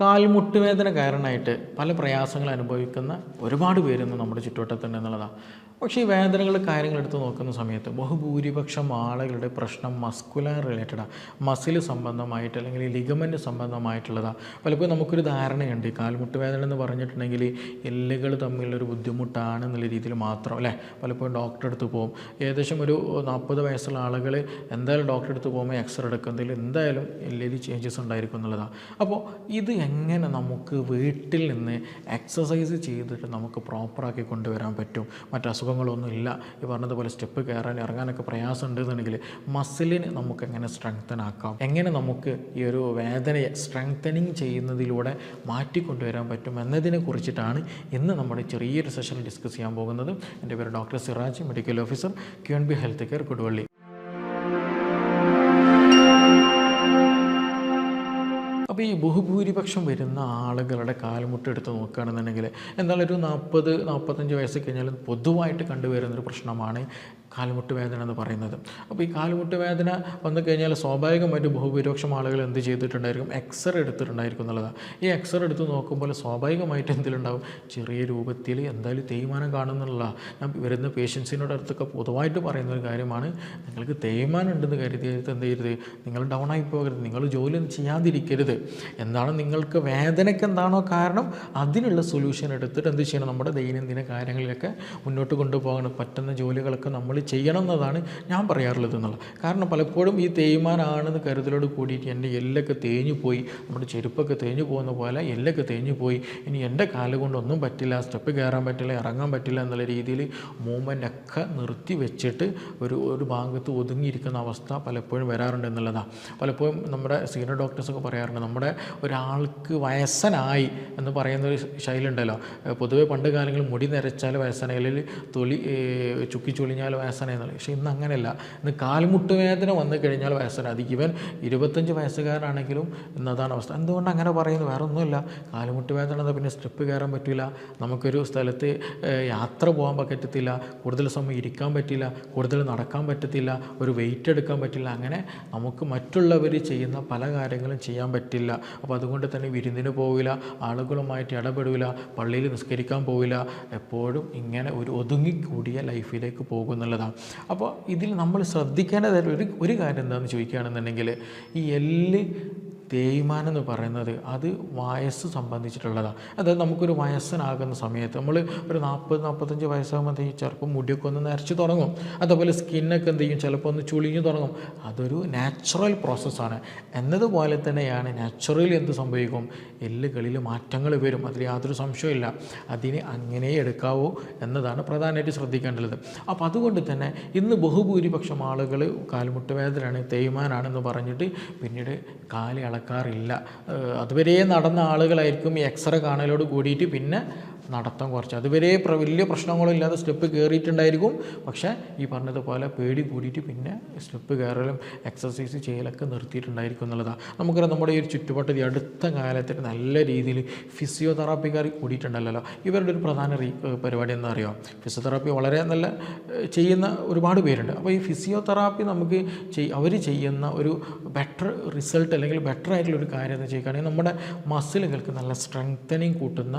കാൽമുട്ട് വേദന കാരണമായിട്ട് പല പ്രയാസങ്ങൾ അനുഭവിക്കുന്ന ഒരുപാട് പേരൊന്നും നമ്മുടെ ചുറ്റുവട്ടത്തുണ്ട് എന്നുള്ളതാണ് പക്ഷേ ഈ വേദനകൾ കാര്യങ്ങൾ എടുത്ത് നോക്കുന്ന സമയത്ത് ബഹുഭൂരിപക്ഷം ആളുകളുടെ പ്രശ്നം മസ്കുലർ റിലേറ്റഡാണ് മസിൽ സംബന്ധമായിട്ട് അല്ലെങ്കിൽ ലിഗമെന്റ് സംബന്ധമായിട്ടുള്ളതാണ് പലപ്പോഴും നമുക്കൊരു ധാരണയുണ്ട്. കാൽമുട്ട് വേദന എന്ന് പറഞ്ഞിട്ടുണ്ടെങ്കിൽ എല്ലുകൾ തമ്മിലൊരു ബുദ്ധിമുട്ടാണ് എന്നുള്ള രീതിയിൽ മാത്രം അല്ലേ? പലപ്പോഴും ഡോക്ടറെ അടുത്ത് പോകും. ഏകദേശം ഒരു നാൽപ്പത് വയസ്സുള്ള ആളുകൾ എന്തായാലും ഡോക്ടറെ അടുത്ത് പോകുമ്പോൾ എക്സ്റേ എടുക്കുന്നതിൽ എന്തായാലും എല്ലിൽ ചേഞ്ചസ് ഉണ്ടായിരിക്കും എന്നുള്ളതാണ് അപ്പോൾ ഇത് എങ്ങനെ നമുക്ക് വീട്ടിൽ നിന്ന് എക്സസൈസ് ചെയ്തിട്ട് നമുക്ക് പ്രോപ്പറാക്കി കൊണ്ടുവരാൻ പറ്റും? മറ്റ് അസുഖങ്ങളൊന്നും ഇല്ല. ഈ പറഞ്ഞതുപോലെ സ്റ്റെപ്പ് കയറാൻ ഇറങ്ങാനൊക്കെ പ്രയാസം ഉണ്ടെന്നുണ്ടെങ്കിൽ മസിലിന് നമുക്ക് എങ്ങനെ സ്ട്രെങ്തൻ ആക്കാം? എങ്ങനെ നമുക്ക് ഈ ഒരു വേദനയെ സ്ട്രെങ്തനിങ് ചെയ്യുന്നതിലൂടെ മാറ്റിക്കൊണ്ടുവരാൻ പറ്റും എന്നതിനെ കുറിച്ചിട്ടാണ് ഇന്ന് നമ്മുടെ ചെറിയൊരു സെഷൻ ഡിസ്കസ് ചെയ്യാൻ പോകുന്നത്. എന്റെ പേര് doctor Siraj medical officer Q N B health care Koduvally. അപ്പോൾ ഈ ബഹുഭൂരിപക്ഷം വരുന്ന ആളുകളുടെ കാൽമുട്ട് എടുത്ത് നോക്കുകയാണെന്നുണ്ടെങ്കിൽ എന്നാൽ ഒരു നാൽപ്പത് നാൽപ്പത്തഞ്ച് വയസ്സ് കഴിഞ്ഞാൽ പൊതുവായിട്ട് കണ്ടുവരുന്നൊരു പ്രശ്നമാണ് കാൽമുട്ട് വേദന എന്ന് പറയുന്നത്. അപ്പോൾ ഈ കാലുമുട്ട് വേദന വന്നു കഴിഞ്ഞാൽ സ്വാഭാവികമായിട്ട് ബഹുഭൂരിപക്ഷം ആളുകൾ എന്ത് ചെയ്തിട്ടുണ്ടായിരിക്കും? എക്സ്റേ എടുത്തിട്ടുണ്ടായിരിക്കും എന്നുള്ളതാണ് ഈ എക്സ്റേ എടുത്ത് നോക്കുമ്പോൾ സ്വാഭാവികമായിട്ട് എന്തിലുണ്ടാവും? ചെറിയ രൂപത്തിൽ എന്തായാലും തേയ്മാനം കാണുന്നുള്ള ഞാൻ വരുന്ന പേഷ്യൻസിനോട് അടുത്തൊക്കെ പൊതുവായിട്ട് പറയുന്ന ഒരു കാര്യമാണ്. നിങ്ങൾക്ക് തേയ്മാനം ഉണ്ടെന്ന് കരുതിയത് എന്ത് ചെയ്യരുത്? നിങ്ങൾ ഡൗൺ ആയി പോകരുത്. നിങ്ങൾ ജോലി ചെയ്യാതിരിക്കരുത്. എന്താണ് നിങ്ങൾക്ക് വേദനയ്ക്ക് എന്താണോ കാരണം അതിനുള്ള സൊല്യൂഷൻ എടുത്തിട്ട് എന്ത് ചെയ്യണം? നമ്മുടെ ദൈനംദിന കാര്യങ്ങളിലൊക്കെ മുന്നോട്ട് കൊണ്ടുപോകണം. പറ്റുന്ന ജോലികളൊക്കെ നമ്മൾ ചെയ്യണം എന്നതാണ് ഞാൻ പറയാറുള്ളത് എന്നുള്ളത് കാരണം പലപ്പോഴും ഈ തേയ്മാനാണെന്ന് കരുതലോട് കൂടിയിട്ട് എന്റെ എല്ലൊക്കെ തേഞ്ഞു പോയി നമ്മുടെ ചെരുപ്പൊക്കെ തേഞ്ഞു പോകുന്ന പോലെ എല്ലൊക്കെ തേഞ്ഞു പോയി. ഇനി എന്റെ കാൽ കൊണ്ടൊന്നും പറ്റില്ല സ്റ്റെപ്പ് കയറാൻ പറ്റില്ല ഇറങ്ങാൻ പറ്റില്ല എന്നുള്ള രീതിയിൽ മൂവ്മെന്റ് ഒക്കെ നിർത്തി വെച്ചിട്ട് ഒരു ഒരു ഭാഗത്ത് ഒതുങ്ങിയിരിക്കുന്ന അവസ്ഥ പലപ്പോഴും വരാറുണ്ട് എന്നുള്ളതാണ് പലപ്പോഴും നമ്മുടെ സീനിയർ ഡോക്ടേഴ്സൊക്കെ പറയാറുണ്ട് നമ്മുടെ ഒരാൾക്ക് വയസ്സനായി എന്ന് പറയുന്ന ഒരു ശൈലി ഉണ്ടല്ലോ. പൊതുവേ പണ്ട് കാലങ്ങളിൽ മുടി നിരച്ചാൽ വയസ്സനയിൽ തൊലി ചുക്കി ചുളിഞ്ഞാൽ വയസ്സന എന്നുള്ളത്. പക്ഷേ ഇന്ന് അങ്ങനെയല്ല. ഇന്ന് കാൽമുട്ട് വേദന വന്നു കഴിഞ്ഞാൽ വയസ്സന അത് ഇവൻ ഇരുപത്തഞ്ച് വയസ്സുകാരാണെങ്കിലും ഇന്നതാണ് അവസ്ഥ. എന്തുകൊണ്ട് അങ്ങനെ പറയുന്നു? വേറെ ഒന്നുമില്ല കാൽമുട്ട് വേദന എന്നാൽ പിന്നെ സ്ട്രിപ്പ് കയറാൻ പറ്റില്ല. നമുക്കൊരു സ്ഥലത്ത് യാത്ര പോകാൻ പറ്റത്തില്ല. കൂടുതൽ സമയം ഇരിക്കാൻ പറ്റില്ല. കൂടുതൽ നടക്കാൻ പറ്റത്തില്ല. ഒരു വെയിറ്റ് എടുക്കാൻ പറ്റില്ല. അങ്ങനെ നമുക്ക് മറ്റുള്ളവർ ചെയ്യുന്ന പല കാര്യങ്ങളും ചെയ്യാൻ പറ്റില്ല. അപ്പോൾ അതുകൊണ്ട് തന്നെ വിരുന്നിന് പോവില്ല. ആളുകളുമായിട്ട് ഇടപെടില്ല പള്ളിയിൽ നിസ്കരിക്കാൻ പോവില്ല. എപ്പോഴും ഇങ്ങനെ ഒരു ഒതുങ്ങിക്കൂടിയ ലൈഫിലേക്ക് പോകുന്നുള്ളതാണ് അപ്പോൾ ഇതിൽ നമ്മൾ ശ്രദ്ധിക്കേണ്ടതായിട്ട് ഒരു ഒരു കാര്യം എന്താണെന്ന് ചോദിക്കുകയാണെന്നുണ്ടെങ്കിൽ ഈ എല്ല് തേയ്മാനം എന്ന് പറയുന്നത് അത് വയസ്സ് സംബന്ധിച്ചിട്ടുള്ളതാണ് അതായത് നമുക്കൊരു വയസ്സനാകുന്ന സമയത്ത് നമ്മൾ ഒരു നാൽപ്പത് നാൽപ്പത്തഞ്ച് വയസ്സാകുമ്പോഴത്തേക്കും ചിലപ്പോൾ മുടിയൊക്കെ ഒന്ന് നരച്ച് തുടങ്ങും. അതേപോലെ സ്കിന്നൊക്കെ എന്ത് ചെയ്യും? ചിലപ്പോൾ ഒന്ന് ചുളിഞ്ഞു തുടങ്ങും. അതൊരു നാച്ചുറൽ പ്രോസസ്സാണ്. എന്നതുപോലെ തന്നെയാണ് നാച്ചുറലി എന്ത് സംഭവിക്കും? എല്ലുകളിൽ മാറ്റങ്ങൾ വരും. അതിൽ യാതൊരു സംശയമില്ല അതിനെ അങ്ങനെ എടുക്കാവൂ എന്നതാണ് പ്രധാനമായിട്ട് ശ്രദ്ധിക്കേണ്ടത്. അപ്പോൾ അതുകൊണ്ട് തന്നെ ഇന്ന് ബഹുഭൂരിപക്ഷം ആളുകൾ കാൽമുട്ട് വേദനയാണ് തേയ്മാനാണെന്ന് പറഞ്ഞിട്ട് പിന്നീട് കാൽ ഇളക്കാറില്ല ഏഹ് അതുവരെ നടന്ന ആളുകളായിരിക്കും ഈ എക്സ്റേ കാണലോട് കൂടിയിട്ട് പിന്നെ നടത്തം കുറച്ച്. അതുവരെ വലിയ പ്രശ്നങ്ങളില്ലാതെ സ്റ്റെപ്പ് കയറിയിട്ടുണ്ടായിരിക്കും പക്ഷേ ഈ പറഞ്ഞതുപോലെ പേടി കൂടിയിട്ട് പിന്നെ സ്റ്റെപ്പ് കയറലും എക്സസൈസ് ചെയ്യലൊക്കെ നിർത്തിയിട്ടുണ്ടായിരിക്കും എന്നുള്ളതാണ് നമുക്കറിയാം നമ്മുടെ ഈ ഒരു ചുറ്റുപാട്ട് ഈ അടുത്ത കാലത്തിൽ നല്ല രീതിയിൽ ഫിസിയോതെറാപ്പിക്കാർ കൂടിയിട്ടുണ്ടല്ലോ. ഇവരുടെ ഒരു പ്രധാന പരിപാടി എന്ന് അറിയോ ഫിസിയോതെറാപ്പി വളരെ നല്ല ചെയ്യുന്ന ഒരുപാട് പേരുണ്ട്. അപ്പോൾ ഈ ഫിസിയോതെറാപ്പി നമുക്ക് അവർ ചെയ്യുന്ന ഒരു ബെറ്റർ റിസൾട്ട് അല്ലെങ്കിൽ ബെറ്റർ ആയിട്ടുള്ള ഒരു കാര്യം എന്ന് ചെയ്യുകയാണെങ്കിൽ നമ്മുടെ മസിലുകൾക്ക് നല്ല സ്ട്രെങ്തനിങ് കൂട്ടുന്ന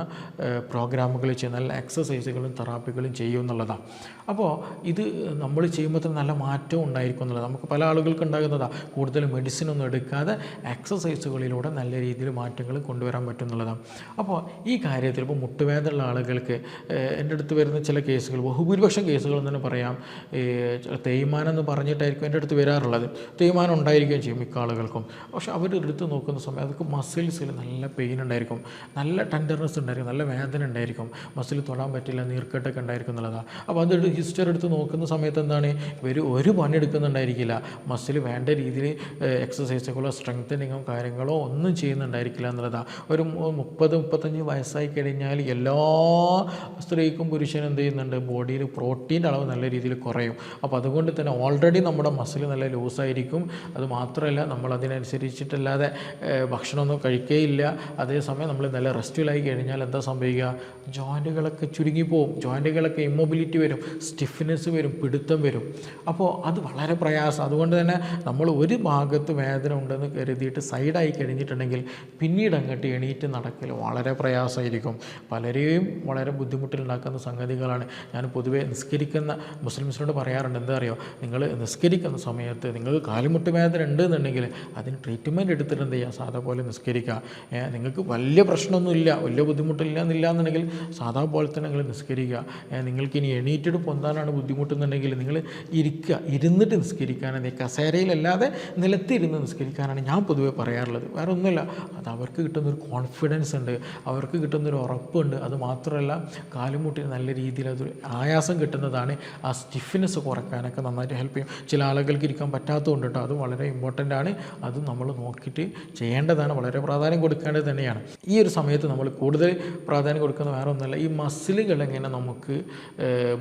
പ്രോഗ്രാമുകൾ ചെയ്യും നല്ല എക്സസൈസുകളും തെറാപ്പികളും ചെയ്യും എന്നുള്ളതാണ് അപ്പോൾ ഇത് നമ്മൾ ചെയ്യുമ്പോൾ തന്നെ നല്ല മാറ്റം ഉണ്ടായിരിക്കും എന്നുള്ളത്. നമുക്ക് പല ആളുകൾക്ക് ഉണ്ടാകുന്നതാണ് കൂടുതൽ മെഡിസിൻ ഒന്നും എടുക്കാതെ എക്സസൈസുകളിലൂടെ നല്ല രീതിയിൽ മാറ്റങ്ങൾ കൊണ്ടുവരാൻ പറ്റും എന്നുള്ളതാണ് അപ്പോൾ ഈ കാര്യത്തിൽ ഇപ്പോൾ മുട്ടുവേദനയുള്ള ആളുകൾക്ക് എന്റെ അടുത്ത് വരുന്ന ചില കേസുകൾ ബഹുഭൂരിപക്ഷം കേസുകൾ തന്നെ പറയാം. തേയ്മാനം എന്ന് പറഞ്ഞിട്ടായിരിക്കും എന്റെ അടുത്ത് വരാറുള്ളത്. തേയ്മാനം ഉണ്ടായിരിക്കുകയും ചെയ്യും മിക്ക ആളുകൾക്കും. പക്ഷേ അവർ എടുത്ത് നോക്കുന്ന സമയം അതൊക്കെ മസിൽസിൽ നല്ല പെയിൻ ഉണ്ടായിരിക്കും. നല്ല ടെൻഡർനെസ് ഉണ്ടായിരിക്കും. നല്ല വേദന ഉണ്ടായിരിക്കും. മസിൽ തൊടാൻ പറ്റില്ല നീർക്കെട്ടൊക്കെ ഉണ്ടായിരിക്കും എന്നുള്ളതാണ് അപ്പോൾ അത് ഹിസ്റ്ററി എടുത്ത് നോക്കുന്ന സമയത്ത് എന്താണ്? ഇവർ ഒരു പണി എടുക്കുന്നുണ്ടായിരിക്കില്ല. മസിൽ വേണ്ട രീതിയിൽ എക്സസൈസുകളോ സ്ട്രെങ്തനിങ്ങോ കാര്യങ്ങളോ ഒന്നും ചെയ്യുന്നുണ്ടായിരിക്കില്ല എന്നുള്ളതാണ് ഒരു മുപ്പത് മുപ്പത്തഞ്ച് വയസ്സായി കഴിഞ്ഞാൽ എല്ലാ സ്ത്രീക്കും പുരുഷനും എന്ത് ചെയ്യുന്നുണ്ട്? ബോഡിയിൽ പ്രോട്ടീന്റെ അളവ് നല്ല രീതിയിൽ കുറയും. അപ്പോൾ അതുകൊണ്ട് തന്നെ ഓൾറെഡി നമ്മുടെ മസിൽ നല്ല ലൂസായിരിക്കും അത് മാത്രമല്ല ഏഹ്, ഭക്ഷണമൊന്നും കഴിക്കുകയില്ല അതേസമയം നമ്മൾ നല്ല റെസ്റ്റിലായി കഴിഞ്ഞാൽ എന്താ സംഭവിക്കുക? ജോയിന്റുകളൊക്കെ ചുരുങ്ങിപ്പോവും. ജോയിന്റുകളൊക്കെ ഇമ്മൊബിലിറ്റി വരും സ്റ്റിഫ്നെസ് വരും പിടുത്തം വരും. അപ്പോൾ അത് വളരെ പ്രയാസം. അതുകൊണ്ട് തന്നെ നമ്മൾ ഒരു ഭാഗത്ത് വേദന ഉണ്ടെന്ന് കരുതിയിട്ട് സൈഡായി കഴിഞ്ഞിട്ടുണ്ടെങ്കിൽ പിന്നീട് അങ്ങോട്ട് എണീറ്റ് നടക്കൽ വളരെ പ്രയാസമായിരിക്കും. പലരെയും വളരെ ബുദ്ധിമുട്ടിലുണ്ടാക്കുന്ന സംഗതികളാണ്. ഞാൻ പൊതുവെ നിസ്കരിക്കുന്ന മുസ്ലിംസിനോട് പറയാറുണ്ട് എന്താ അറിയോ? നിങ്ങൾ നിസ്കരിക്കുന്ന സമയത്ത് നിങ്ങൾക്ക് കാലുമുട്ട് വേദന ഉണ്ട് എന്നുണ്ടെങ്കിൽ അതിന് ട്രീറ്റ്മെന്റ് എടുത്തിട്ട് എന്ത് ചെയ്യുക? സാധാ പോലെ നിസ്കരിക്കുക. നിങ്ങൾക്ക് വലിയ പ്രശ്നമൊന്നുമില്ല വലിയ ബുദ്ധിമുട്ടില്ല എന്നില്ല എന്നുണ്ടെങ്കിൽ സാധാ പോലെ തന്നെ നിങ്ങൾ നിസ്കരിക്കുക. നിങ്ങൾക്ക് ഇനി എണീറ്റിട്ട് പൊന്താനാണ് ബുദ്ധിമുട്ടെന്നുണ്ടെങ്കിൽ നിങ്ങൾ ഇരിക്കുക. ഇരുന്നിട്ട് നിസ്കരിക്കാനാണ്. കസേരയിലല്ലാതെ നിലത്തിരുന്ന് നിസ്കരിക്കാനാണ് ഞാൻ പൊതുവേ പറയാറുള്ളത്. വേറെ ഒന്നുമില്ല. അത് അവർക്ക് കിട്ടുന്നൊരു കോൺഫിഡൻസ് ഉണ്ട്. അവർക്ക് കിട്ടുന്നൊരു ഉറപ്പുണ്ട്. അത് മാത്രമല്ല കാലുമുട്ടിന് നല്ല രീതിയിൽ അത് ആയാസം കിട്ടുന്നതാണ്. ആ സ്റ്റിഫ്നെസ് കുറയ്ക്കാനൊക്കെ നന്നായിട്ട് ഹെൽപ്പ് ചെയ്യും. ചില ആളുകൾക്ക് ഇരിക്കാൻ പറ്റാത്തതുകൊണ്ട് കേട്ടോ അത് വളരെ ഇമ്പോർട്ടന്റ് ആണ്. അത് നമ്മൾ നോക്കിയിട്ട് ചെയ്യേണ്ടതാണ്. വളരെ പ്രാധാന്യം കൊടുക്കേണ്ടത് തന്നെയാണ്. ഈ ഒരു സമയത്ത് നമ്മൾ കൂടുതൽ പ്രാധാന്യം കൊടുക്കുന്ന വേറെ ഒന്നല്ല ഈ മസിലുകൾ എങ്ങനെ നമുക്ക്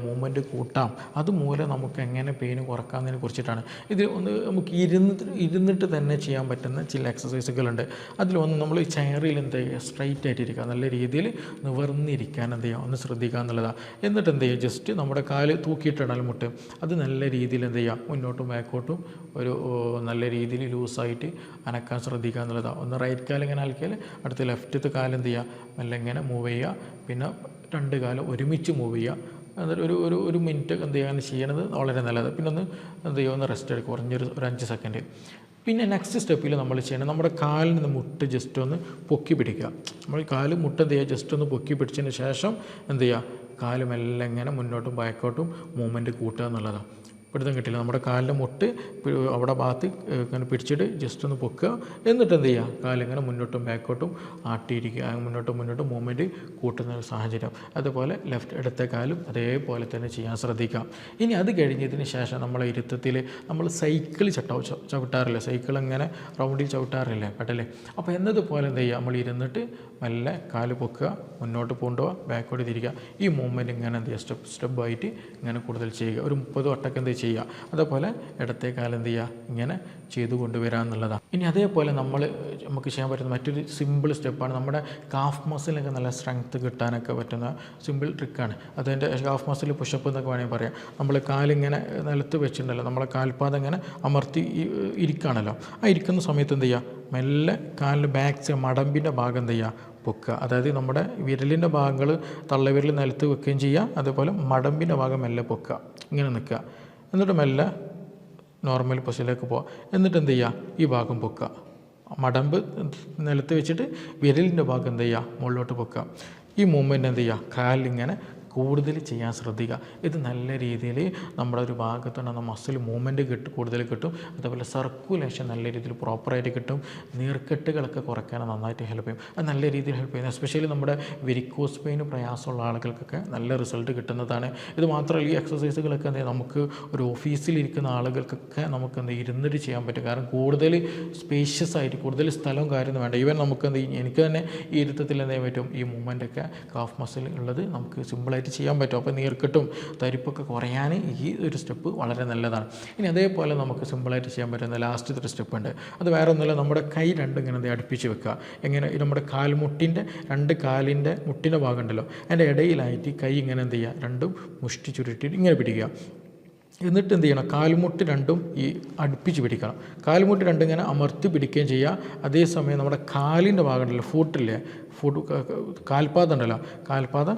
മൂവ്മെന്റ് കൂട്ടാം? അതുമൂലം നമുക്ക് എങ്ങനെ പെയിൻ കുറക്കാമെന്നതിനെ കുറിച്ചിട്ടാണ്. ഇത് ഒന്ന് നമുക്ക് ഇരുന്നിട്ട് ഇരുന്നിട്ട് തന്നെ ചെയ്യാൻ പറ്റുന്ന ചില എക്സസൈസുകളുണ്ട് അതിലൊന്ന് നമ്മൾ ഈ ചെയറിൽ എന്ത് ചെയ്യുക? സ്ട്രൈറ്റ് ആയിട്ടിരിക്കുക. നല്ല രീതിയിൽ നിവർന്നിരിക്കാൻ എന്ത് ചെയ്യുക? ഒന്ന് ശ്രദ്ധിക്കുക എന്നുള്ളതാണ് എന്നിട്ട് എന്ത് ചെയ്യുക? ജസ്റ്റ് നമ്മുടെ കാൽ തൂക്കിയിട്ടിടൽ മുട്ട്. അത് നല്ല രീതിയിൽ എന്ത് ചെയ്യുക? മുന്നോട്ടും ബാക്കോട്ടും ഒരു നല്ല രീതിയിൽ ലൂസായിട്ട് അനക്കാൻ ശ്രദ്ധിക്കുക എന്നുള്ളതാണ് ഒന്ന് റൈറ്റ് കാലിങ്ങനെ ഇങ്ങനെ അടുത്ത് ലെഫ്റ്റത്തെ കാലെന്ത് ചെയ്യുക? മെല്ലെ ഇങ്ങനെ മൂവ് ചെയ്യുക. പിന്നെ രണ്ട് കാലം ഒരുമിച്ച് മൂവ് ചെയ്യുക എന്നിട്ട് ഒരു ഒരു ഒരു മിനിറ്റ് എന്ത് ചെയ്യാൻ ചെയ്യണത് വളരെ നല്ലത്. പിന്നെ ഒന്ന് എന്ത് ചെയ്യുക ഒന്ന് റെസ്റ്റ് എടുക്കുക. കുറഞ്ഞൊരു ഒരു അഞ്ച് സെക്കൻഡ് പിന്നെ നെക്സ്റ്റ് സ്റ്റെപ്പിൽ നമ്മൾ ചെയ്യണം നമ്മുടെ കാലിൽ നിന്ന് മുട്ട് ജസ്റ്റ് ഒന്ന് പൊക്കി പിടിക്കുക. നമ്മൾ കാൽ മുട്ട് എന്ത് ചെയ്യുക? ജസ്റ്റ് ഒന്ന് പൊക്കി പിടിച്ചതിന് ശേഷം എന്ത് ചെയ്യുക? കാലുമെല്ലാം മെല്ലെ ഇങ്ങനെ മുന്നോട്ടും ബാക്കോട്ടും മൂവ്മെന്റ് കൂട്ടുക എന്നുള്ളതാണ്. പിടുത്തം കിട്ടില്ല. നമ്മുടെ കാലിന്റെ മുട്ട് അവിടെ ഭാഗത്ത് ഇങ്ങനെ പിടിച്ചിട്ട് ജസ്റ്റ് ഒന്ന് പൊക്കുക. എന്നിട്ട് എന്ത് ചെയ്യുക? കാലിങ്ങനെ മുന്നോട്ടും ബാക്കോട്ടും ആട്ടിയിരിക്കുക. മുന്നോട്ടും മുന്നോട്ടും മൂവ്മെന്റ് കൂട്ടുന്ന ഒരു സാഹചര്യം. അതുപോലെ ലെഫ്റ്റ് ഇടത്തെ കാലും അതേപോലെ തന്നെ ചെയ്യാൻ ശ്രദ്ധിക്കാം ഇനി അത് കഴിഞ്ഞതിന് ശേഷം നമ്മളെ ഇരുത്തത്തിൽ നമ്മൾ സൈക്കിൾ ചട്ടാവും ചവിട്ടാറില്ല? സൈക്കിൾ ഇങ്ങനെ റൗണ്ടിൽ ചവിട്ടാറില്ലേ? പെട്ടല്ലേ അപ്പോൾ എന്നതുപോലെ എന്ത് ചെയ്യുക? നമ്മൾ ഇരുന്നിട്ട് മെല്ലെ കാൽ പൊക്കുക മുന്നോട്ട് കൊണ്ടുപോവുക ബാക്കോട്ട് തിരിക്കുക. ഈ മൂവ്മെന്റ് ഇങ്ങനെ എന്ത് ചെയ്യുക? സ്റ്റെപ്പ് സ്റ്റെപ്പായിട്ട് ഇങ്ങനെ കൂടുതൽ ചെയ്യുക. ഒരു മുപ്പത് വട്ടമൊക്കെ എന്ത് ചെയ്യുക. അതേപോലെ ഇടത്തേക്കാലം കാലം എന്ത് ചെയ്യുക? ഇങ്ങനെ ചെയ്തു കൊണ്ടുവരിക എന്നുള്ളതാണ്. ഇനി അതേപോലെ നമ്മൾ നമുക്ക് ചെയ്യാൻ പറ്റുന്ന മറ്റൊരു സിമ്പിൾ സ്റ്റെപ്പാണ് നമ്മുടെ കാഫ് മസിലൊക്കെ നല്ല സ്ട്രെങ്ത്ത് കിട്ടാനൊക്കെ പറ്റുന്ന സിമ്പിൾ ട്രിക്കാണ് അതിന്റെ കാഫ് മസിൽ പുഷപ്പ് എന്നൊക്കെ വേണമെങ്കിൽ പറയാം. നമ്മൾ കാലിങ്ങനെ നിലത്ത് വെച്ചിട്ടുണ്ടല്ലോ. നമ്മളെ കാൽപാദം ഇങ്ങനെ അമർത്തി ഇരിക്കുകയാണല്ലോ. ആ ഇരിക്കുന്ന സമയത്ത് എന്ത് ചെയ്യുക? മെല്ലെ കാലിന്റെ ബാക്ക് മടമ്പിന്റെ ഭാഗം എന്ത് ചെയ്യുക? പൊക്കുക അതായത് നമ്മുടെ വിരലിന്റെ ഭാഗങ്ങൾ തള്ളവിരൽ നിലത്ത് വെക്കുകയും ചെയ്യുക. അതേപോലെ മടമ്പിന്റെ ഭാഗം മെല്ലെ പൊക്കുക ഇങ്ങനെ നിൽക്കുക. എന്നിട്ട് മെല്ലെ നോർമൽ പൊസിലേക്ക് പോവാം. എന്നിട്ട് എന്ത് ചെയ്യുക ഈ ഭാഗം പൊക്കുക. മടമ്പ് നിലത്ത് വെച്ചിട്ട് വിരലിന്റെ ഭാഗം എന്ത് ചെയ്യുക മുകളിലോട്ട് പൊക്കുക. ഈ മൂവ്മെന്റ് എന്ത് ചെയ്യുക കാലിങ്ങനെ കൂടുതൽ ചെയ്യാൻ ശ്രദ്ധിക്കുക. ഇത് നല്ല രീതിയിൽ നമ്മുടെ ഒരു ഭാഗത്തുള്ള മസിൽ മൂവ്മെന്റ് കിട്ടും കൂടുതൽ കിട്ടും. അതേപോലെ സർക്കുലേഷൻ നല്ല രീതിയിൽ പ്രോപ്പറായിട്ട് കിട്ടും. നീർക്കെട്ടുകളൊക്കെ കുറയ്ക്കാൻ നന്നായിട്ട് ഹെൽപ്പ് ചെയ്യും. അത് നല്ല രീതിയിൽ ഹെൽപ്പ് ചെയ്യുന്നത് എസ്പെഷ്യലി നമ്മുടെ വെരിക്കോസ് പെയിന് പ്രയാസമുള്ള ആളുകൾക്കൊക്കെ നല്ല റിസൾട്ട് കിട്ടുന്നതാണ്. ഇത് മാത്രമല്ല ഈ എക്സസൈസുകളൊക്കെ എന്ത് നമുക്ക് ഒരു ഓഫീസിലിരിക്കുന്ന ആളുകൾക്കൊക്കെ നമുക്ക് എന്ത് ഇരുന്നിട്ട് ചെയ്യാൻ പറ്റും. കാരണം കൂടുതൽ സ്പേഷ്യസ് ആയിട്ട് കൂടുതൽ സ്ഥലവും കാര്യമൊന്നും വേണ്ട. ഈവൻ നമുക്ക് എന്ത് എനിക്ക് തന്നെ ഈ ഇരുത്തത്തിൽ എന്ത് ചെയ്യാൻ പറ്റും? ഈ മൂവ്മെന്റ് ഒക്കെ കാഫ് മസിൽ ഉള്ളത് നമുക്ക് സിമ്പിളായിട്ട് ചെയ്യാൻ പറ്റും. അപ്പോൾ നീർക്കെട്ടും തരിപ്പൊക്കെ കുറയാൻ ഈ ഒരു സ്റ്റെപ്പ് വളരെ നല്ലതാണ്. ഇനി അതേപോലെ നമുക്ക് സിമ്പിളായിട്ട് ചെയ്യാൻ പറ്റുന്ന ലാസ്റ്റ് ഒരു സ്റ്റെപ്പ് ഉണ്ട്. അത് വേറെ ഒന്നുമില്ല നമ്മുടെ കൈ രണ്ടും ഇങ്ങനെ അടുപ്പിച്ച് വെക്കുക. എങ്ങനെ നമ്മുടെ കാൽമുട്ടിന്റെ രണ്ട് കാലിന്റെ മുട്ടിന്റെ ഭാഗം ഉണ്ടല്ലോ അതിന്റെ ഇടയിലായിട്ട് കൈ ഇങ്ങനെ എന്ത് ചെയ്യുക രണ്ടും മുഷ്ടി ചുരുട്ടി ഇങ്ങനെ പിടിക്കുക. എന്നിട്ട് എന്ത് ചെയ്യണം കാൽമുട്ട് രണ്ടും ഈ അടുപ്പിച്ച് പിടിക്കണം. കാൽമുട്ട് രണ്ടും ഇങ്ങനെ അമർത്തി പിടിക്കുകയും ചെയ്യുക. അതേസമയം നമ്മുടെ കാലിന്റെ ഭാഗം ഉണ്ടല്ലോ ഫൂട്ടില്ലേ ഫൂട്ട് കാൽപാദം ഉണ്ടല്ലോ കാൽപാദം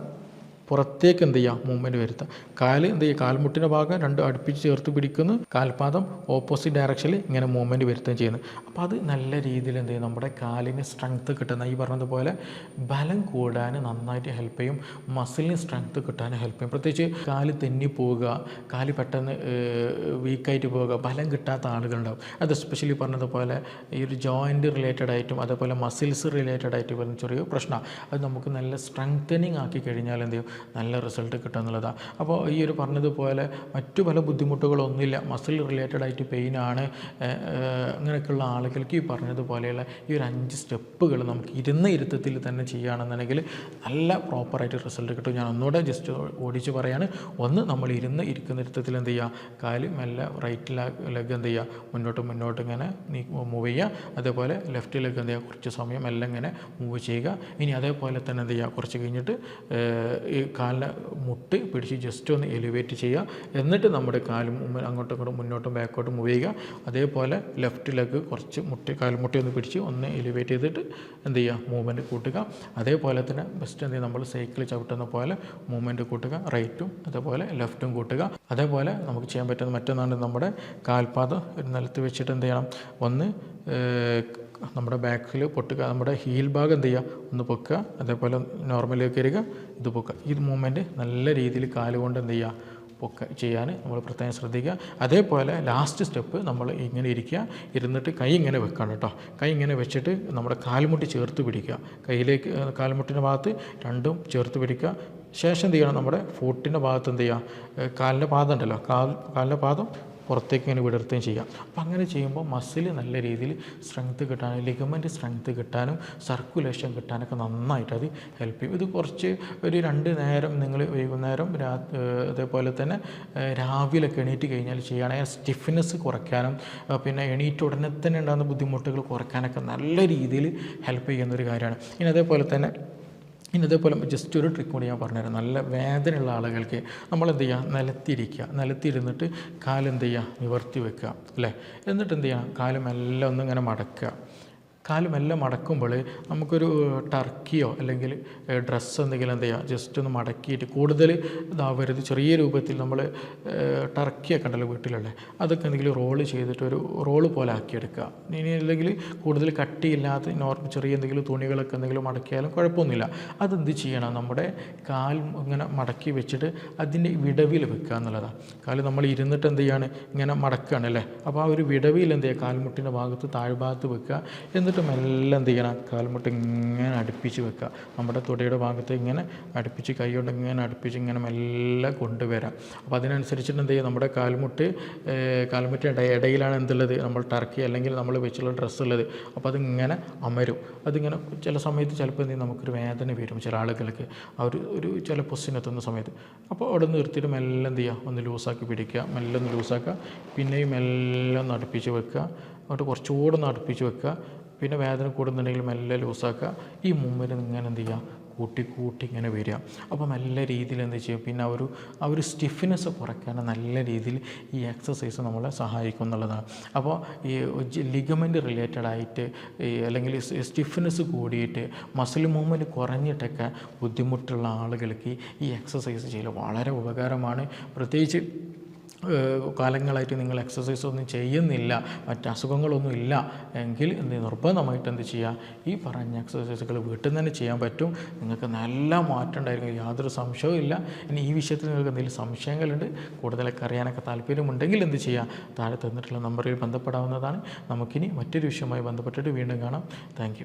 പുറത്തേക്ക് എന്ത് ചെയ്യുക മൂവ്മെന്റ് വരുത്തുക കാൽ എന്ത് ചെയ്യുക കാൽമുട്ടിന്റെ ഭാഗം രണ്ട് അടുപ്പിച്ച് ചേർത്ത് പിടിക്കുന്നു. കാൽപാദം ഓപ്പോസിറ്റ് ഡയറക്ഷനിൽ ഇങ്ങനെ മൂവ്മെന്റ് വരുത്തുകയും ചെയ്യുന്നു. അപ്പോൾ അത് നല്ല രീതിയിൽ എന്ത് ചെയ്യും? നമ്മുടെ കാലിന് സ്ട്രെങ്ത്ത് കിട്ടുന്ന ഈ പറഞ്ഞതുപോലെ ബലം കൂടാൻ നന്നായിട്ട് ഹെൽപ്പ് ചെയ്യും. മസിലിന് സ്ട്രെങ്ത്ത് കിട്ടാൻ ഹെൽപ്പ് ചെയ്യും. പ്രത്യേകിച്ച് കാൽ തെന്നി പോവുക കാൽ പെട്ടെന്ന് വീക്കായിട്ട് പോവുക ബലം കിട്ടാത്ത ആളുകളുണ്ടാവും. അത് എസ്പെഷ്യലി പറഞ്ഞതുപോലെ ഈ ഒരു ജോയിന്റ് റിലേറ്റഡ് ആയിട്ടും അതേപോലെ മസിൽസ് റിലേറ്റഡ് ആയിട്ട് വരുന്ന ചെറിയ പ്രശ്നമാണ്. അത് നമുക്ക് നല്ല സ്ട്രെങ്തനിങ് ആക്കി കഴിഞ്ഞാൽ എന്ത് ചെയ്യും? നല്ല റിസൾട്ട് കിട്ടുക എന്നുള്ളതാണ് അപ്പോൾ ഈ ഒരു പറഞ്ഞതുപോലെ മറ്റു പല ബുദ്ധിമുട്ടുകളൊന്നുമില്ല. മസിൽ റിലേറ്റഡ് ആയിട്ട് പെയിനാണ് അങ്ങനെയൊക്കെയുള്ള ആളുകൾക്ക് ഈ പറഞ്ഞതുപോലെയുള്ള ഈ ഒരു അഞ്ച് സ്റ്റെപ്പുകൾ നമുക്ക് ഇരുന്ന ഇരുത്തത്തിൽ തന്നെ ചെയ്യുകയാണെന്നുണ്ടെങ്കിൽ നല്ല പ്രോപ്പറായിട്ട് റിസൾട്ട് കിട്ടും. ഞാൻ ഒന്നുകൂടെ ജസ്റ്റ് ഓടിച്ച് പറയാണ്. ഒന്ന് നമ്മൾ ഇരുന്ന് ഇരിക്കുന്ന ഇരുത്തത്തിൽ എന്ത് ചെയ്യുക? കാൽ മെല്ലെ റൈറ്റ് ലെഗ് എന്ത് ചെയ്യുക? മുന്നോട്ട് മുന്നോട്ട് ഇങ്ങനെ മൂവ് ചെയ്യുക. അതേപോലെ ലെഫ്റ്റ് ലെഗ് എന്ത് ചെയ്യുക? കുറച്ച് സമയം എല്ലാം ഇങ്ങനെ മൂവ് ചെയ്യുക. ഇനി അതേപോലെ തന്നെ എന്ത് ചെയ്യുക? കുറച്ച് കഴിഞ്ഞിട്ട് ഈ കാലിനെ മുട്ടി പിടിച്ച് ജസ്റ്റ് ഒന്ന് എലിവേറ്റ് ചെയ്യുക. എന്നിട്ട് നമ്മുടെ കാലും അങ്ങോട്ടും ഇങ്ങോട്ടും മുന്നോട്ടും ബാക്കോട്ടും മൂവ് ചെയ്യുക. അതേപോലെ ലെഫ്റ്റ് ലെഗ് കുറച്ച് മുട്ടി കാൽമുട്ടി ഒന്ന് പിടിച്ച് ഒന്ന് എലിവേറ്റ് ചെയ്തിട്ട് എന്ത് ചെയ്യുക? മൂവ്മെന്റ് കൂട്ടുക. അതേപോലെ തന്നെ ബെസ്റ്റ് എന്ത് ചെയ്യുക? നമ്മൾ സൈക്കിൾ ചവിട്ടുന്ന പോലെ മൂവ്മെന്റ് കൂട്ടുക. റൈറ്റും അതേപോലെ ലെഫ്റ്റും കൂട്ടുക. അതേപോലെ നമുക്ക് ചെയ്യാൻ പറ്റുന്ന മറ്റൊന്നാണ് നമ്മുടെ കാൽപാദം ഒരു നിലത്ത് വെച്ചിട്ട് എന്ത് ചെയ്യണം? ഒന്ന് നമ്മുടെ ബാക്കിൽ പൊട്ടുക. നമ്മുടെ ഹീൽ ഭാഗം എന്ത് ചെയ്യുക? ഒന്ന് പൊക്കുക. അതേപോലെ നോർമലി വരിക. ഇത് പൊക്കുക ഈ മൂവ്മെന്റ് നല്ല രീതിയിൽ കാലുകൊണ്ട് എന്ത് ചെയ്യുക പൊക്ക ചെയ്യാൻ നമ്മൾ പ്രത്യേകം ശ്രദ്ധിക്കുക. അതേപോലെ ലാസ്റ്റ് സ്റ്റെപ്പ് നമ്മൾ ഇങ്ങനെ ഇരിക്കുക. ഇരുന്നിട്ട് കൈ ഇങ്ങനെ വെക്കണം കേട്ടോ. കൈ ഇങ്ങനെ വെച്ചിട്ട് നമ്മുടെ കാൽമുട്ടി ചേർത്ത് പിടിക്കുക. കയ്യിലേക്ക് ഏഹ്, കാൽമുട്ടിന്റെ ഭാഗത്ത് രണ്ടും ചേർത്ത് പിടിക്കുക. ശേഷം എന്ത് ചെയ്യണം? നമ്മുടെ ഫുട്ടിന്റെ ഭാഗത്ത് എന്ത് ചെയ്യുക? കാലിന്റെ പാദം ഉണ്ടല്ലോ. കാൽ കാലിന്റെ പാദം പുറത്തേക്ക് ഇങ്ങനെ വിടർത്തുകയും ചെയ്യാം. അപ്പം അങ്ങനെ ചെയ്യുമ്പോൾ മസിൽ നല്ല രീതിയിൽ സ്ട്രെങ്ത്ത് കിട്ടാനും ലിഗമെന്റ് സ്ട്രെങ്ത്ത് കിട്ടാനും സർക്കുലേഷൻ കിട്ടാനൊക്കെ നന്നായിട്ട് അത് ഹെൽപ്പ് ചെയ്യും. ഇത് കുറച്ച് ഒരു രണ്ട് നേരം നിങ്ങൾ വൈകുന്നേരം രാ അതേപോലെ തന്നെ രാവിലെ രാവിലെയൊക്കെ എണീറ്റ് കഴിഞ്ഞാൽ ചെയ്യുകയാണെങ്കിൽ സ്റ്റിഫ്നെസ് കുറയ്ക്കാനും പിന്നെ എണീറ്റ് ഉടനെ തന്നെ ഉണ്ടാകുന്ന ബുദ്ധിമുട്ടുകൾ കുറയ്ക്കാനൊക്കെ നല്ല രീതിയിൽ ഹെൽപ്പ് ചെയ്യുന്ന ഒരു കാര്യമാണ്. ഇനി അതേപോലെ തന്നെ ഇനി അതേപോലെ ജസ്റ്റ് ഒരു ട്രിക്ക് കൂടി ഞാൻ പറഞ്ഞുതരാം. നല്ല വേദനയുള്ള ആളുകൾക്ക് നമ്മൾ എന്ത് ചെയ്യുക? നിലത്തിരിക്കുക. നിലത്തിരുന്നിട്ട് കാലെന്ത് ചെയ്യുക? നിവർത്തി വെക്കുക. അല്ലേ? എന്നിട്ട് എന്ത് ചെയ്യുക? കാലം എല്ലാം ഒന്നിങ്ങനെ മടക്കുക. കാൽ മെല്ലെ മടക്കുമ്പോൾ നമുക്കൊരു ടർക്കിയോ അല്ലെങ്കിൽ ഡ്രസ്സ് എന്തെങ്കിലും എന്ത് ചെയ്യുക ജസ്റ്റ് ഒന്ന് മടക്കിയിട്ട് കൂടുതൽ ഇതാവരുത്. ചെറിയ രൂപത്തിൽ നമ്മൾ ടർക്കിയൊക്കെ ഉണ്ടല്ലോ വീട്ടിലുള്ള അതൊക്കെ എന്തെങ്കിലും റോൾ ചെയ്തിട്ട് ഒരു റോൾ പോലെ ആക്കിയെടുക്കുക. ഇനി അല്ലെങ്കിൽ കൂടുതൽ കട്ടിയില്ലാത്ത നോർമൽ ചെറിയ എന്തെങ്കിലും തുണികളൊക്കെ എന്തെങ്കിലും മടക്കിയാലും കുഴപ്പമൊന്നുമില്ല. അതെന്ത് ചെയ്യണം? നമ്മുടെ കാൽ ഇങ്ങനെ മടക്കി വെച്ചിട്ട് അതിന്റെ വിടവിൽ വെക്കുക എന്നുള്ളതാണ് കാൽ നമ്മൾ ഇരുന്നിട്ട് എന്ത് ചെയ്യാണ്? ഇങ്ങനെ മടക്കുകയാണ് അല്ലേ? അപ്പോൾ ആ ഒരു വിടവിൽ എന്ത് ചെയ്യുക? കാൽമുട്ടിന്റെ ഭാഗത്ത് താഴ്ഭാഗത്ത് വെക്കുക. മെല്ലെ എന്ത് ചെയ്യണം? കാൽമുട്ട് ഇങ്ങനെ അടുപ്പിച്ച് വെക്കുക. നമ്മുടെ തുടയുടെ ഭാഗത്ത് ഇങ്ങനെ അടുപ്പിച്ച് കൈ കൊണ്ട് ഇങ്ങനെ അടുപ്പിച്ച് ഇങ്ങനെ മെല്ലെ കൊണ്ടുവരാം. അപ്പോൾ അതിനനുസരിച്ചിട്ട് എന്ത് ചെയ്യുക? നമ്മുടെ കാൽമുട്ട് കാൽമുട്ടിന്റെ ഇടയിലാണ് എന്തുള്ളത്? നമ്മൾ ടർക്കി അല്ലെങ്കിൽ നമ്മൾ വെച്ചുള്ള ഡ്രസ്സ് ഉള്ളത്. അപ്പോൾ അതിങ്ങനെ അമരും. അതിങ്ങനെ ചില സമയത്ത് ചിലപ്പോൾ എന്ത് ചെയ്യും? നമുക്കൊരു വേദന വരും ചില ആളുകൾക്ക്. ആ ഒരു ഒരു ചില പൊസിനെത്തുന്ന സമയത്ത്. അപ്പോൾ അവിടെ നിർത്തിയിട്ട് മെല്ലെ എന്ത് ചെയ്യുക? ഒന്ന് ലൂസാക്കി പിടിക്കുക. മെല്ലെ ഒന്ന് ലൂസാക്കുക. പിന്നെയും മെല്ലെ ഒന്ന് അടുപ്പിച്ച് വെക്കുക. എന്നിട്ട് കുറച്ചുകൂടെ ഒന്ന് അടുപ്പിച്ച് വെക്കുക. പിന്നെ വേദന കൂടുന്നുണ്ടെങ്കിൽ മെല്ലെ ലൂസാക്കുക. ഈ മുമ്പിൽ ഇങ്ങനെ എന്ത് ചെയ്യുക? കൂട്ടി കൂട്ടി ഇങ്ങനെ വരിക. അപ്പം നല്ല രീതിയിൽ എന്ത് ചെയ്യും പിന്നെ ഒരു ആ ഒരു സ്റ്റിഫ്നെസ് കുറയ്ക്കാൻ നല്ല രീതിയിൽ ഈ എക്സസൈസ് നമ്മളെ സഹായിക്കും എന്നുള്ളതാണ്. അപ്പോൾ ഈ ലിഗമെന്റ് റിലേറ്റഡ് ആയിട്ട് ഈ അല്ലെങ്കിൽ സ്റ്റിഫ്നെസ് കൂടിയിട്ട് മസിൽ മൂവ്മെന്റ് കുറഞ്ഞിട്ടൊക്കെ ബുദ്ധിമുട്ടുള്ള ആളുകൾക്ക് ഈ എക്സസൈസ് ചെയ്യൽ വളരെ ഉപകാരമാണ്. പ്രത്യേകിച്ച് കാലങ്ങളായിട്ട് നിങ്ങൾ എക്സസൈസ് ഒന്നും ചെയ്യുന്നില്ല മറ്റ് അസുഖങ്ങളൊന്നും ഇല്ല എങ്കിൽ എന്ത് നിർബന്ധമായിട്ട് എന്ത് ചെയ്യുക? ഈ പറഞ്ഞ എക്സസൈസുകൾ വീട്ടിൽ തന്നെ ചെയ്യാൻ പറ്റും. നിങ്ങൾക്ക് നല്ല മാറ്റം ഉണ്ടായിരിക്കും. യാതൊരു സംശയവും ഇല്ല. ഇനി ഈ വിഷയത്തിൽ നിങ്ങൾക്ക് എന്തെങ്കിലും സംശയങ്ങളുണ്ട് കൂടുതലൊക്കെ അറിയാനൊക്കെ താല്പര്യമുണ്ടെങ്കിൽ എന്ത് ചെയ്യുക? താഴെ തന്നിട്ടുള്ള നമ്പറിൽ ബന്ധപ്പെടാവുന്നതാണ്. നമുക്കിനി മറ്റൊരു വിഷയവുമായി ബന്ധപ്പെട്ടിട്ട് വീണ്ടും കാണാം. താങ്ക്